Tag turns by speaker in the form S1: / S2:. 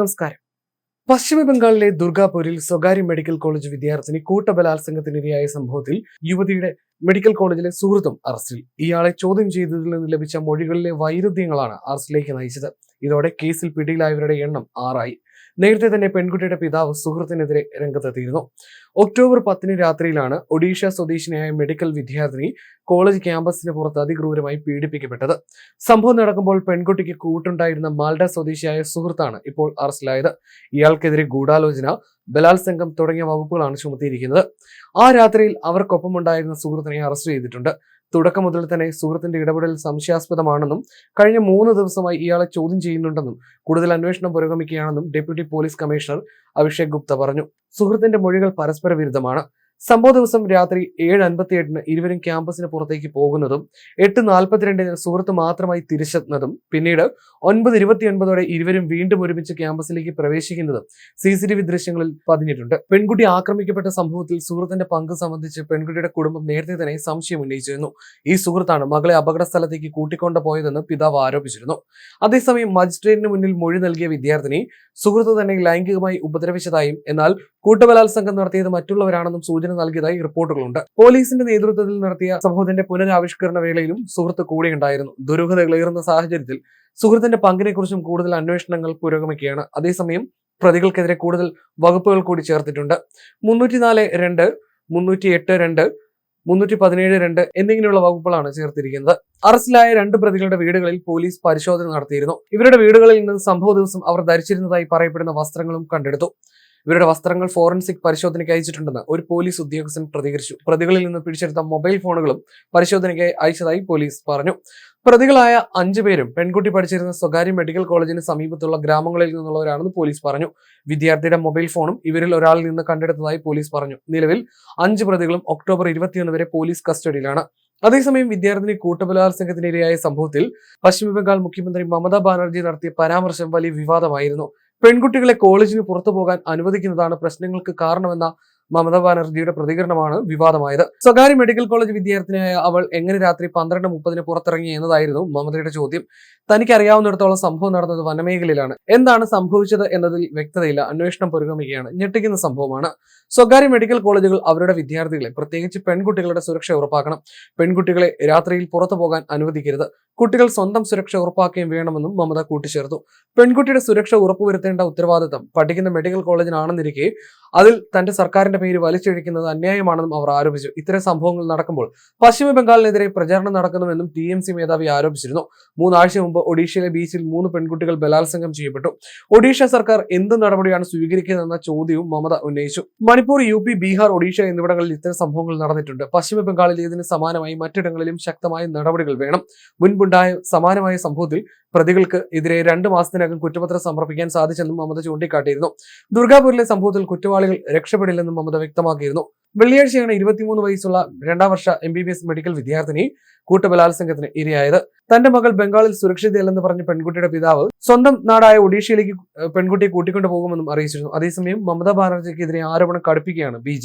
S1: നമസ്കാരം. പശ്ചിമ ബംഗാളിലെ ദുർഗാപൂരിൽ സ്വകാര്യ മെഡിക്കൽ കോളേജ് വിദ്യാർത്ഥിനി കൂട്ടബലാത്സംഗത്തിനിരയായ സംഭവത്തിൽ യുവതിയുടെ മെഡിക്കൽ കോളേജിലെ സുഹൃത്തും അറസ്റ്റിൽ. ഇയാളെ ചോദ്യം ചെയ്തതിൽ നിന്ന് ലഭിച്ച മൊഴികളിലെ വൈരുദ്ധ്യങ്ങളാണ് അറസ്റ്റിലേക്ക് നയിച്ചത്. ഇതോടെ കേസിൽ പിടിയിലായവരുടെ എണ്ണം ആറായി. നേരത്തെ തന്നെ പെൺകുട്ടിയുടെ പിതാവ് സുഹൃത്തിനെതിരെ രംഗത്തെത്തിയിരുന്നു. ഒക്ടോബർ പത്തിന് രാത്രിയിലാണ് ഒഡീഷ സ്വദേശിനിയായ മെഡിക്കൽ വിദ്യാർത്ഥിനി കോളേജ് ക്യാമ്പസിന് പുറത്ത് അതിക്രൂരമായി പീഡിപ്പിക്കപ്പെട്ടത്. സംഭവം നടക്കുമ്പോൾ പെൺകുട്ടിക്ക് കൂട്ടുണ്ടായിരുന്ന മാൽഡ സ്വദേശിയായ സുഹൃത്താണ് ഇപ്പോൾ അറസ്റ്റിലായത്. ഇയാൾക്കെതിരെ ഗൂഢാലോചന ബലാത്സംഗം തുടങ്ങിയ വകുപ്പുകളാണ് ചുമത്തിയിരിക്കുന്നത്. ആ രാത്രിയിൽ അവർക്കൊപ്പമുണ്ടായിരുന്ന സുഹൃത്തിനെ അറസ്റ്റ് ചെയ്തിട്ടുണ്ട്. തുടക്കം മുതൽ തന്നെ സുഹൃത്തിന്റെ ഇടപെടൽ സംശയാസ്പദമാണെന്നും കഴിഞ്ഞ മൂന്ന് ദിവസമായി ഇയാളെ ചോദ്യം ചെയ്യുന്നുണ്ടെന്നും കൂടുതൽ അന്വേഷണം പുരോഗമിക്കുകയാണെന്നും deputy police commissioner Abhishek Gupta പറഞ്ഞു. സുഹൃത്തിന്റെ മൊഴികൾ പരസ്പര വിരുദ്ധമാണ് സംഭവ ദിവസം രാത്രി ഏഴ് അൻപത്തി എട്ടിന് ഇരുവരും ക്യാമ്പസിന് പുറത്തേക്ക് പോകുന്നതും എട്ട് നാൽപ്പത്തിരണ്ടിന് സുഹൃത്ത് മാത്രമായി തിരിച്ചെത്തുന്നതും പിന്നീട് ഒൻപത് ഇരുപത്തിയൊൻപതോടെ ഇരുവരും വീണ്ടും ഒരുമിച്ച് ക്യാമ്പസിലേക്ക് പ്രവേശിക്കുന്നതും സി സി ടി വി ദൃശ്യങ്ങളിൽ പതിഞ്ഞിട്ടുണ്ട്. പെൺകുട്ടി ആക്രമിക്കപ്പെട്ട സംഭവത്തിൽ സുഹൃത്തിന്റെ പങ്ക് സംബന്ധിച്ച് പെൺകുട്ടിയുടെ കുടുംബം നേരത്തെ തന്നെ സംശയം ഉന്നയിച്ചിരുന്നു. ഈ സുഹൃത്താണ് മകളെ അപകട സ്ഥലത്തേക്ക് കൂട്ടിക്കൊണ്ടു പോയതെന്ന് പിതാവ് ആരോപിച്ചിരുന്നു. അതേസമയം മജിസ്ട്രേറ്റിന് മുന്നിൽ മൊഴി നൽകിയ വിദ്യാർത്ഥിനി സുഹൃത്ത് തന്നെ ലൈംഗികമായി ഉപദ്രവിച്ചതായും എന്നാൽ കൂട്ടബലാത്സംഗം നടത്തിയത് മറ്റുള്ളവരാണെന്നും സൂചന നൽകിയതായി റിപ്പോർട്ടുകളുണ്ട്. പോലീസിന്റെ നേതൃത്വത്തിൽ നടത്തിയ സംഭവത്തിന്റെ പുനരാവിഷ്കരണ വേളയിലും സുഹൃത്ത് കൂടെയുണ്ടായിരുന്നു. ദുരൂഹതകളേറുന്ന സാഹചര്യത്തിൽ സുഹൃത്തിന്റെ പങ്കിനെക്കുറിച്ചും കൂടുതൽ അന്വേഷണങ്ങൾ പുരോഗമിക്കുകയാണ്. അതേസമയം പ്രതികൾക്കെതിരെ കൂടുതൽ വകുപ്പുകൾ കൂടി ചേർത്തിട്ടുണ്ട്. മുന്നൂറ്റിനാല് രണ്ട് മുന്നൂറ്റി എട്ട് രണ്ട് മുന്നൂറ്റി പതിനേഴ് രണ്ട് എന്നിങ്ങനെയുള്ള വകുപ്പുകളാണ് ചേർത്തിരിക്കുന്നത്. അറസ്റ്റിലായ രണ്ട് പ്രതികളുടെ വീടുകളിൽ പോലീസ് പരിശോധന നടത്തിയിരുന്നു. ഇവരുടെ വീടുകളിൽ നിന്ന് സംഭവ ദിവസം അവർ ധരിച്ചിരുന്നതായി പറയപ്പെടുന്ന വസ്ത്രങ്ങളും കണ്ടെടുത്തു. ഇവരുടെ വസ്ത്രങ്ങൾ ഫോറൻസിക് പരിശോധനയ്ക്ക് അയച്ചിട്ടുണ്ടെന്ന് ഒരു പോലീസ് ഉദ്യോഗസ്ഥൻ പ്രതികരിച്ചു. പ്രതികളിൽ നിന്ന് പിടിച്ചെടുത്ത മൊബൈൽ ഫോണുകളും പരിശോധനയ്ക്ക് അയച്ചതായി പോലീസ് പറഞ്ഞു. പ്രതികളായ അഞ്ചു പേരും പെൺകുട്ടി പഠിച്ചിരുന്ന സ്വകാര്യ മെഡിക്കൽ കോളേജിന് സമീപത്തുള്ള ഗ്രാമങ്ങളിൽ നിന്നുള്ളവരാണെന്ന് പോലീസ് പറഞ്ഞു. വിദ്യാർത്ഥിയുടെ മൊബൈൽ ഫോണും ഇവരിൽ ഒരാളിൽ നിന്ന് കണ്ടെടുത്തതായി പോലീസ് പറഞ്ഞു. നിലവിൽ അഞ്ച് പ്രതികളും ഒക്ടോബർ ഇരുപത്തിയൊന്ന് വരെ പോലീസ് കസ്റ്റഡിയിലാണ്. അതേസമയം വിദ്യാർത്ഥിനി കൂട്ടബലാത്സംഗത്തിനിരയായ സംഭവത്തിൽ പശ്ചിമബംഗാൾ മുഖ്യമന്ത്രി മമതാ ബാനർജി നടത്തിയ പരാമർശം വലിയ വിവാദമായിരുന്നു. പെൺകുട്ടികളെ കോളേജിന് പുറത്തു പോകാൻ അനുവദിക്കുന്നതാണ് പ്രശ്നങ്ങൾക്ക് കാരണമെന്ന മമതാ ബാനർജിയുടെ പ്രതികരണമാണ് വിവാദമായത്. സ്വകാര്യ മെഡിക്കൽ കോളേജ് വിദ്യാർത്ഥിനിയായ അവൾ എങ്ങനെ രാത്രി പന്ത്രണ്ട് മുപ്പതിന് പുറത്തിറങ്ങി എന്നതായിരുന്നു മമതയുടെ ചോദ്യം. തനിക്ക് അറിയാവുന്നിടത്തോളം സംഭവം നടന്നത് വനമേഖലയിലാണ്. എന്താണ് സംഭവിച്ചത് എന്നതിൽ വ്യക്തതയില്ല. അന്വേഷണം പുരോഗമിക്കുകയാണ്. ഞെട്ടിക്കുന്ന സംഭവമാണ്. സ്വകാര്യ മെഡിക്കൽ കോളേജുകൾ അവരുടെ വിദ്യാർത്ഥികളെ പ്രത്യേകിച്ച് പെൺകുട്ടികളുടെ സുരക്ഷ ഉറപ്പാക്കണം. പെൺകുട്ടികളെ രാത്രിയിൽ പുറത്തു പോകാൻ അനുവദിക്കരുത്. കുട്ടികൾ സ്വന്തം സുരക്ഷ ഉറപ്പാക്കുകയും വേണമെന്നും മമത കൂട്ടിച്ചേർത്തു. പെൺകുട്ടിയുടെ സുരക്ഷ ഉറപ്പുവരുത്തേണ്ട ഉത്തരവാദിത്തം പഠിക്കുന്ന മെഡിക്കൽ കോളേജിനാണെന്നിരിക്കെ അതിൽ തന്റെ സർക്കാരിന്റെ പേര് വലിച്ചൊഴിക്കുന്നത് അന്യായമാണെന്നും അവർ ആരോപിച്ചു. ഇത്തരം സംഭവങ്ങൾ നടക്കുമ്പോൾ പശ്ചിമ ബംഗാളിനെതിരെ പ്രചാരണം നടക്കുന്നുവെന്നും ടി എം സി മേധാവി ആരോപിച്ചിരുന്നു. മൂന്നാഴ്ച മുമ്പ് ഒഡീഷയിലെ ബീച്ചിൽ മൂന്ന് പെൺകുട്ടികൾ ബലാത്സംഗം ചെയ്യപ്പെട്ടു. ഒഡീഷ സർക്കാർ എന്ത് നടപടിയാണ് സ്വീകരിക്കുന്നതെന്ന ചോദ്യവും മമത ഉന്നയിച്ചു. മണിപ്പൂർ യു പി ബീഹാർ ഒഡീഷ എന്നിവിടങ്ങളിൽ ഇത്തരം സംഭവങ്ങൾ നടന്നിട്ടുണ്ട്. പശ്ചിമ ബംഗാളിൽ ഇതിന് സമാനമായി മറ്റിടങ്ങളിലും ശക്തമായ നടപടികൾ വേണം. മുൻപുണ്ടായ സമാനമായ സംഭവത്തിൽ പ്രതികൾക്ക് എതിരെ രണ്ട് മാസത്തിനകം കുറ്റപത്രം സമർപ്പിക്കാൻ സാധിച്ചെന്നും മമത ചൂണ്ടിക്കാട്ടിയിരുന്നു. ദുർഗാപൂരിലെ സംഭവത്തിൽ കുറ്റവാളികൾ രക്ഷപ്പെടില്ലെന്നും മമത വ്യക്തമാക്കിയിരുന്നു. വെള്ളിയാഴ്ചയാണ് ഇരുപത്തിമൂന്ന് വയസ്സുള്ള രണ്ടാം വർഷ M B B S medical വിദ്യാർത്ഥിനി കൂട്ടബലാത്സംഗത്തിന് ഇരയായത്. തന്റെ മകൾ ബംഗാളിൽ സുരക്ഷിതയല്ലെന്ന് പറഞ്ഞ പെൺകുട്ടിയുടെ പിതാവ് സ്വന്തം നാടായ ഒഡീഷയിലേക്ക് പെൺകുട്ടിയെ കൂട്ടിക്കൊണ്ടു പോകുമെന്നും അറിയിച്ചിരുന്നു. അതേസമയം മമതാ ബാനർജിക്കെതിരെ ആരോപണം കടുപ്പിക്കുകയാണ് ബി